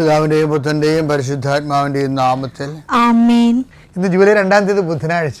പിതാവിന്റെയും ബുദ്ധന്റെയും പരിശുദ്ധാത്മാവിന്റെയും നാമത്തിൽ ഇന്ന് ജൂലൈ രണ്ടാം തീയതി ബുധനാഴ്ച.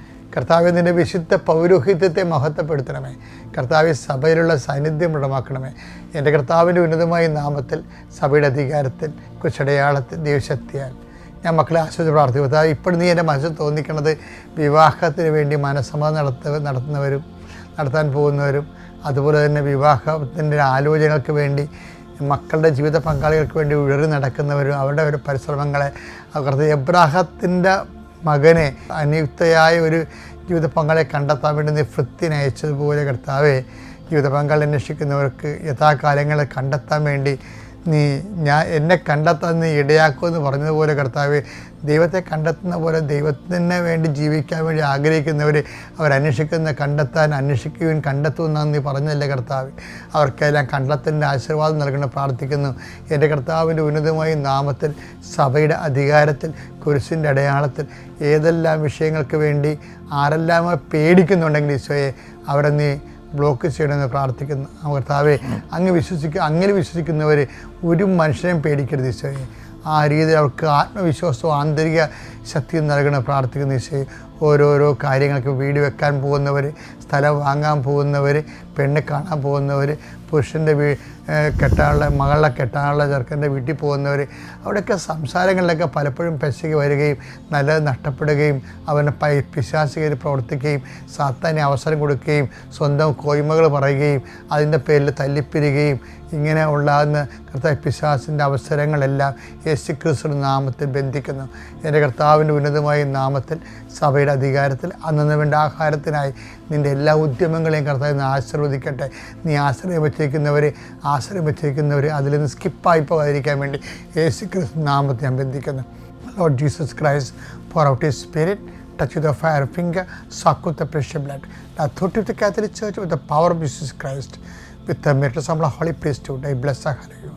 കർത്താവിന്റെ വിശുദ്ധ പൗരോഹിത്യത്തെ മഹത്വപ്പെടുത്തണമേ. കർത്താവ് സഭയിലുള്ള സാന്നിധ്യം ഉടമാക്കണമേ. എന്റെ കർത്താവിന്റെ ഉന്നതമായ നാമത്തിൽ സഭയുടെ അധികാരത്തിൽ കുച്ചടയാളത്തിൽ ദൈവശക്തിയാൽ. ഞാൻ മക്കളെ ആശ്വസിച്ച് കർത്താവ് ഇപ്പോൾ നീ എന്റെ മനസ്സിൽ തോന്നിക്കണത് വിവാഹത്തിന് വേണ്ടി മനസ്സമ്മതം നടത്ത നടത്തുന്നവരും നടത്താൻ പോകുന്നവരും അതുപോലെ തന്നെ വിവാഹത്തിന്റെ ആലോചനകൾക്ക് വേണ്ടി മക്കളുടെ ജീവിത പങ്കാളികൾക്ക് വേണ്ടി ഉഴറി നടക്കുന്നവരും അവരുടെ ഒരു പരിശ്രമങ്ങളെ അവർക്ക് എബ്രാഹത്തിന്റെ മകനെ അനിയുക്തയായ ഒരു ജീവിത പങ്കാളിയെ കണ്ടെത്താൻ വേണ്ടി നീ വൃത്തിനെ അയച്ചതുപോലെ കർത്താവെ ജീവിത പങ്കാളി അന്വേഷിക്കുന്നവർക്ക് യഥാകാലങ്ങളെ കണ്ടെത്താൻ വേണ്ടി നീ ഞാൻ എന്നെ കണ്ടെത്താൻ നീ ഇടയാക്കുമെന്ന് പറഞ്ഞതുപോലെ കർത്താവ് ദൈവത്തെ കണ്ടെത്തുന്ന പോലെ ദൈവത്തിന് വേണ്ടി ജീവിക്കാൻ വേണ്ടി ആഗ്രഹിക്കുന്നവർ അവരന്വേഷിക്കുന്ന കണ്ടെത്താൻ അന്വേഷിക്കുകയും കണ്ടെത്തുമെന്ന് നീ പറഞ്ഞല്ലേ കർത്താവ്. അവർക്കെല്ലാം കണ്ടെത്തലിന്റെ ആശീർവാദം നൽകണം പ്രാർത്ഥിക്കുന്നു. എന്റെ കർത്താവിന്റെ ഉന്നതമായ നാമത്തിൽ സഭയുടെ അധികാരത്തിൽ കുരിശിന്റെ അടയാളത്തിൽ ഏതെല്ലാം വിഷയങ്ങൾക്ക് വേണ്ടി ആരെല്ലാം പേടിക്കുന്നുണ്ടെങ്കിൽ ഈശോയെ അവരെ നീ ബ്ലോക്ക് ചെയ്യണമെന്ന് പ്രാർത്ഥിക്കുന്നു. കർത്താവെ അങ്ങ് വിശ്വസിക്കുക അങ്ങനെ വിശ്വസിക്കുന്നവർ ഒരു മനുഷ്യനെയും പേടിക്കരുത് ഈശോയെ. ആ രീതിയിൽ അവർക്ക് ആത്മവിശ്വാസവും ആന്തരിക ശക്തിയും നൽകണം പ്രാർത്ഥിക്കുന്ന ഈശോയെ. ഓരോരോ കാര്യങ്ങൾക്ക് വീട് വെക്കാൻ പോകുന്നവർ സ്ഥലം വാങ്ങാൻ പോകുന്നവർ പെണ്ണ് കാണാൻ പോകുന്നവർ പുരുഷന്റെ വീ കെട്ടാനുള്ള മകളെ കെട്ടാനുള്ള ചെറുക്കന്റെ വീട്ടിൽ പോകുന്നവർ അവിടെയൊക്കെ സംസാരങ്ങളിലൊക്കെ പലപ്പോഴും പെശകി വരികയും നല്ലത് നഷ്ടപ്പെടുകയും അവനെ പൈ പിശാസികർ പ്രവർത്തിക്കുകയും സാത്താനെ അവസരം കൊടുക്കുകയും സ്വന്തം കോയ്മകൾ പറയുകയും അതിന്റെ പേരിൽ തല്ലിപ്പിരികയും ഇങ്ങനെ ഉണ്ടാകുന്ന കർത്താവ് പിശാസിന്റെ അവസരങ്ങളെല്ലാം യേശു ക്രിസ്തു നാമത്തിൽ ബന്ധിക്കുന്നു. എന്റെ കർത്താവിന്റെ ഉന്നതമായ നാമത്തിൽ സഭയുടെ അധികാരത്തിൽ അന്നു വേണ്ട ആഹാരത്തിനായി നിന്റെ എല്ലാ ഉദ്യമങ്ങളെയും കർത്താവ് നിന്ന് ആശീർവദിക്കട്ടെ. നീ ആശ്രയം വച്ചേക്കുന്നവർ ആശ്രയം വച്ചേക്കുന്നവർ അതിൽ നിന്ന് സ്കിപ്പായി പോകാതിരിക്കാൻ വേണ്ടി യേശു ക്രിസ്തു നാമത്തെ ഞാൻ ബന്ധിക്കുന്നു. Lord Jesus Christ pour out his spirit touch with the fire finger, suck with the precious blood. The authority of the Catholic Church with the power of Jesus Christ, with the miracles of the Holy Priesthood, I bless you.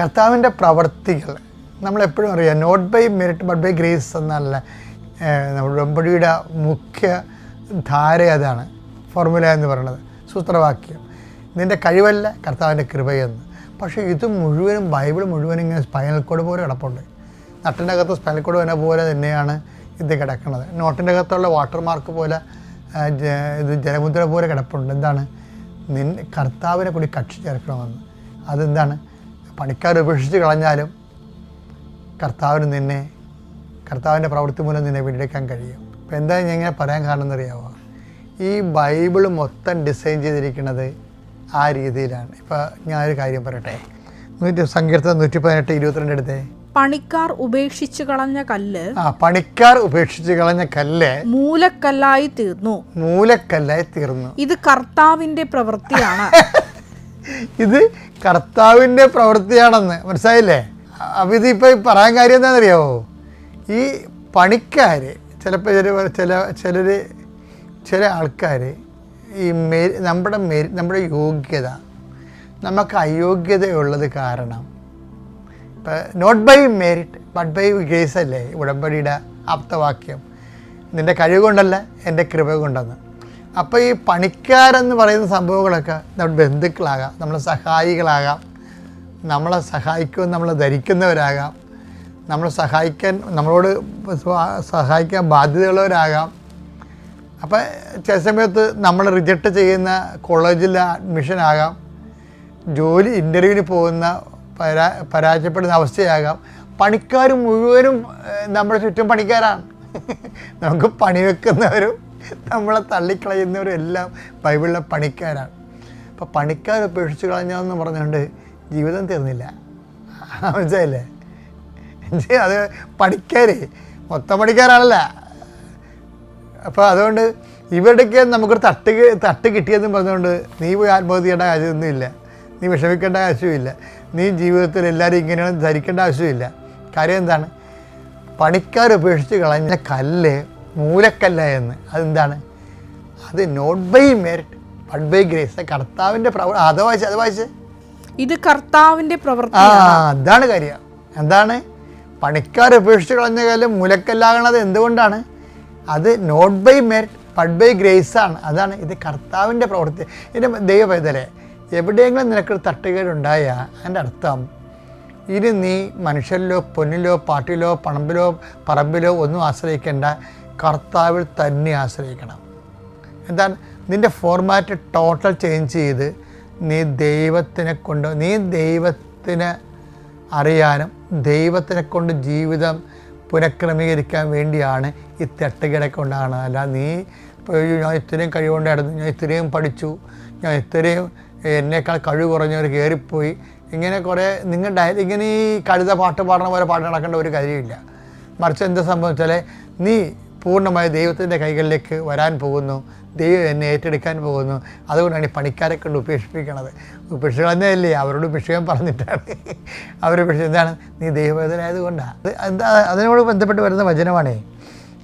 കർത്താവിന്റെ പ്രവർത്തികൾ നമ്മളെപ്പോഴും അറിയാം. Not by merit but by grace എന്നല്ല. നമ്മുടെ ഉടമ്പടിയുടെ മുഖ്യ ധാര അതാണ്. ഫോർമുല എന്ന് പറയുന്നത്. സൂത്രവാക്യം. നിന്റെ കഴിവല്ല കർത്താവിന്റെ കൃപയെന്ന് പക്ഷേ ഇത് മുഴുവനും ബൈബിൾ മുഴുവനും ഇങ്ങനെ സ്പൈനൽ കോഡ് പോലെ കിടപ്പുണ്ട്. നട്ടിന്റെ അകത്ത് സ്പൈനൽ കോഡ് വന പോലെ തന്നെയാണ് ഇത് കിടക്കുന്നത്. നോട്ടിന്റെ അകത്തുള്ള വാട്ടർമാർക്ക് പോലെ ഇത് ജലമുദ്ര പോലെ കിടപ്പുണ്ട്. എന്താണ്? നിൻ കർത്താവിനെ കൂടി കക്ഷി ചേർക്കണമെന്ന്. അതെന്താണ്? പണിക്കാർ ഉപേക്ഷിച്ച് കളഞ്ഞാലും കർത്താവിന് നിന്നെ കർത്താവിന്റെ പ്രവൃത്തി മൂലം നിന്നെ വീണ്ടെടുക്കാൻ കഴിയും. അപ്പോൾ എന്താ ഞാൻ ഇങ്ങനെ പറയാൻ കാരണം അറിയാമോ ഈ ബൈബിൾ മൊത്തം ഡിസൈൻ ചെയ്തിരിക്കുന്നത് ആ രീതിയിലാണ്. ഇപ്പോൾ ഞാനൊരു കാര്യം പറയട്ടെ? നൂറ്റി സങ്കീർത്തനം നൂറ്റി പതിനെട്ട് ഇരുപത്തിരണ്ട് എടുത്തേ? പണിക്കാർ ഉപേക്ഷിച്ചു കളഞ്ഞ കല്ല് ആ പണിക്കാർ ഉപേക്ഷിച്ച് കളഞ്ഞ കല്ല് മൂലക്കല്ലായി തീർന്നു. മൂലക്കല്ലായി തീർന്നു. ഇത് കർത്താവിന്റെ പ്രവൃത്തിയാണ്. ഇത് കർത്താവിന്റെ പ്രവൃത്തിയാണെന്ന്. മനസ്സിലായില്ലേ? അപ്പം ഇതിപ്പോൾ പറയാൻ കാര്യം എന്താണെന്നറിയാവോ? ഈ പണിക്കാർ ചിലപ്പോൾ ചില ചില ചിലർ ചില ആൾക്കാര് ഈ മെരി നമ്മുടെ മെരി നമ്മുടെ യോഗ്യത നമുക്ക് അയോഗ്യതയുള്ളത് കാരണം not by merit but by grace അല്ലേ ഉടമ്പടിയുടെ ആപ്തവാക്യം? നിന്റെ കഴിവ് കൊണ്ടല്ല എന്റെ കൃപ കൊണ്ടെന്ന്. അപ്പോൾ ഈ പണിക്കാരെന്ന് പറയുന്ന സംഭവങ്ങളൊക്കെ നമ്മുടെ ബന്ധുക്കളാകാം നമ്മളെ സഹായികളാകാം നമ്മളെ സഹായിക്കുമെന്ന് നമ്മളെ ധരിക്കുന്നവരാകാം നമ്മളെ സഹായിക്കാൻ നമ്മളോട് സഹായിക്കാൻ ബാധ്യതയുള്ളവരാകാം. അപ്പോൾ ചില സമയത്ത് നമ്മൾ റിജക്റ്റ് ചെയ്യുന്ന കോളേജിലെ അഡ്മിഷനാകാം ജോലി ഇന്റർവ്യൂവിന് പോകുന്ന പരാ പരാജയപ്പെടുന്ന അവസ്ഥയാകാം. പണിക്കാർ മുഴുവനും നമ്മുടെ ചുറ്റും പണിക്കാരാണ്. നമുക്ക് പണി വെക്കുന്നവരും നമ്മളെ തള്ളിക്കളയുന്നവരും എല്ലാം ബൈബിളിലെ പണിക്കാരാണ്. അപ്പോൾ പണിക്കാർ ഉപേക്ഷിച്ച് കളഞ്ഞതെന്ന് പറഞ്ഞുകൊണ്ട് ജീവിതം തീർന്നില്ല. എന്നുവെച്ചാൽ അത് പണിക്കാർ മൊത്തം പണിക്കാരാണല്ല. അപ്പോൾ അതുകൊണ്ട് ഇവരുടെയൊക്കെ നമുക്കൊരു തട്ട് തട്ട് കിട്ടിയെന്ന് പറഞ്ഞുകൊണ്ട് നീ പോയി ആത്മഹത്യ ചെയ്യേണ്ട കാര്യമൊന്നുമില്ല. നീ വിഷമിക്കേണ്ട ആവശ്യമില്ല നീ ജീവിതത്തിൽ എല്ലാവരും ഇങ്ങനെയാണ് ധരിക്കേണ്ട ആവശ്യമില്ല. കാര്യം എന്താണ്? പണിക്കാർ ഉപേക്ഷിച്ച് കളഞ്ഞ കല്ല് മൂലക്കല്ല എന്ന് അതെന്താണ്? അത് not by merit but by grace കർത്താവിന്റെ പ്രവ അത് വായിച്ച് അത് വായിച്ച്. ഇത് കർത്താവിന്റെ ആ അതാണ് കാര്യം. എന്താണ്? പണിക്കാർ ഉപേക്ഷിച്ച് കളഞ്ഞ കല്ല് മൂലക്കല്ലാകണത് എന്തുകൊണ്ടാണ്? അത് not by merit but by grace ആണ്. അതാണ് ഇത് കർത്താവിന്റെ പ്രവൃത്തി. എന്റെ ദൈവ പൈതലെ എവിടെയെങ്കിലും നിനക്കൊരു തട്ടുകേടുണ്ടായാൽ അതിന്റെ അർത്ഥം ഇനി നീ മനുഷ്യരിലോ പൊന്നിലോ പാട്ടിലോ പണമ്പിലോ പറമ്പിലോ ഒന്നും ആശ്രയിക്കേണ്ട. കർത്താവിൽ തന്നെ ആശ്രയിക്കണം. എന്താണ്? നിന്റെ ഫോർമാറ്റ് ടോട്ടൽ ചേഞ്ച് ചെയ്ത് നീ ദൈവത്തിനെ കൊണ്ട് നീ ദൈവത്തിന് അറിയാനും ദൈവത്തിനെ കൊണ്ട് ജീവിതം പുനഃക്രമീകരിക്കാൻ വേണ്ടിയാണ് ഈ തെട്ടുകിടക്ക് ഉണ്ടാകുന്നത്. അല്ല നീ ഞാൻ ഇത്രയും കഴിവുണ്ടായിരുന്നു ഞാൻ ഇത്രയും പഠിച്ചു ഞാൻ ഇത്രയും എന്നേക്കാൾ കഴിവ് കുറഞ്ഞവർ കയറിപ്പോയി ഇങ്ങനെ കുറേ നിങ്ങൾ ഡയ ഇങ്ങനെ ഈ കഴുത പാട്ട് പാടുന്ന പോലെ പാട്ട് നടക്കേണ്ട ഒരു കാര്യമില്ല. മറിച്ച് എന്താ സംഭവിച്ചാൽ നീ പൂർണമായി ദൈവത്തിന്റെ കൈകളിലേക്ക് വരാൻ പോകുന്നു. ദൈവം എന്നെ ഏറ്റെടുക്കാൻ പോകുന്നു. അതുകൊണ്ടാണ് ഈ പണിക്കാരെ കൊണ്ട് ഉപേക്ഷിപ്പിക്കണത്. ഉപേക്ഷികളെന്നല്ലേ അവരോട് വിഷയം പറഞ്ഞിട്ടാണ്. അവർ പക്ഷേ എന്താണ്? നീ ദൈവവേദനായതുകൊണ്ടാണ് എന്താ അതിനോട് ബന്ധപ്പെട്ട് വരുന്ന വചനമാണേ.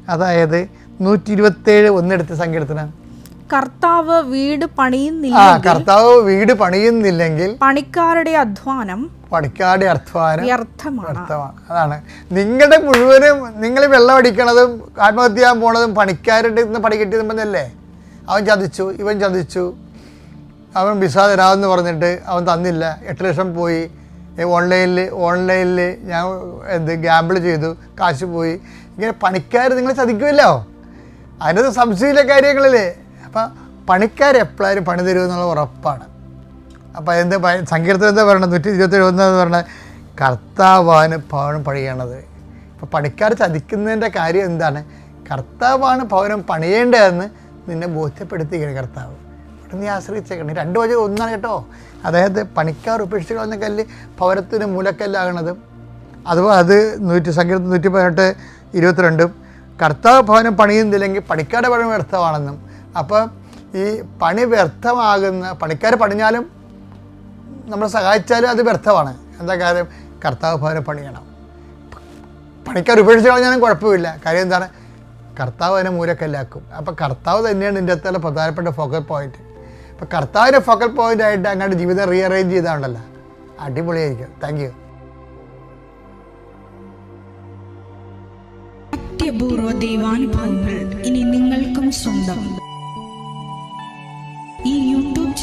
അതായത് നൂറ്റി ഇരുപത്തേഴ് ഒന്നെടുത്ത് സങ്കീർത്തനം. കർത്താവ് വീട് പണിയുന്നില്ല കർത്താവ് വീട് പണിയുന്നില്ലെങ്കിൽ പണിക്കാരുടെ അധ്വാനം പണിക്കാരുടെ അധ്വാനം വ്യർത്ഥമാണ്. അതാണ്. നിങ്ങളുടെ മുഴുവനും നിങ്ങൾ വെള്ളം അടിക്കണതും ആത്മഹത്യ ചെയ്യാൻ പോണതും പണിക്കാരുടെ നിന്ന് പണി കിട്ടിയതും പറഞ്ഞല്ലേ അവൻ ചതിച്ചു ഇവൻ ചതിച്ചു. അവൻ വിസ തരാമെന്ന് പറഞ്ഞിട്ട് അവൻ തന്നില്ല. എട്ട് ലക്ഷം പോയി. ഓൺലൈനിൽ ഓൺലൈനിൽ ഞാൻ എന്ത് ഗ്യാമ്പിൾ ചെയ്തു കാശ് പോയി. ഇങ്ങനെ പണിക്കാർ നിങ്ങളെ ചതിക്കുമല്ലോ? അതിനകത്ത് സംശയമില്ല കാര്യങ്ങളില്ലേ അപ്പം പണിക്കാരെപ്പോഴും പണി തരുമെന്നുള്ള ഉറപ്പാണ്. അപ്പോൾ എന്ത് സങ്കീർത്തനം എന്താ പറയണത്? നൂറ്റി ഇരുപത്തി എന്ന് പറഞ്ഞാൽ കർത്താവാണ് ഭവനം പണിയണത്. ഇപ്പോൾ പണിക്കാർ ചതിക്കുന്നതിന്റെ കാര്യം എന്താണ്? കർത്താവാണ് ഭവനം പണിയേണ്ടതെന്ന് നിന്നെ ബോധ്യപ്പെടുത്തിയിരിക്കണം കർത്താവ്. അവിടെ നീ ആശ്രയിച്ചേക്കണം. രണ്ട് വചനം ഒന്നാണ് കേട്ടോ. അതായത് പണിക്കാർ ഉപേക്ഷിച്ച് കളഞ്ഞ കല്ല് ഭവനത്തിന് മൂലക്കല്ലാകണതും. അതുപോലെ അത് നൂറ്റി സങ്കീർത്തം നൂറ്റി പതിനെട്ട് ഇരുപത്തിരണ്ടും കർത്താവ് ഭവനം പണിയുന്നില്ലെങ്കിൽ പണിക്കാരുടെ പണി വ്യർത്ഥമാണെന്നും അപ്പോൾ ഈ പണി വ്യർത്ഥമാകുന്ന പണിക്കാർ പണിഞ്ഞാലും നമ്മളെ സഹായിച്ചാലും അത് വ്യർത്ഥമാണ്. എന്താ കാര്യം? കർത്താവ് ഭവനം പണിയണം. പണിക്കാർ ഉപേക്ഷിച്ച് കളഞ്ഞാലും കുഴപ്പമില്ല. കാര്യം എന്താണ്? കർത്താവ് അതിനെ മൂലക്കല്ലാക്കും. അപ്പോൾ കർത്താവ് തന്നെയാണ് ഇതിന്റെ അകത്തുള്ള പ്രധാനപ്പെട്ട ഫോക്കൽ പോയിന്റ് അപ്പോൾ കർത്താവിന്റെ ഫോക്കൽ പോയിന്റ് ആയിട്ട് അങ്ങോട്ട് ജീവിതം റീഅറേഞ്ച് ചെയ്താണല്ലോ അടിപൊളിയായിരിക്കും. താങ്ക് യു അത്യപൂർവ ദൈവാനുഭവങ്ങൾ ഇനി നിങ്ങൾക്കും സ്വന്തം.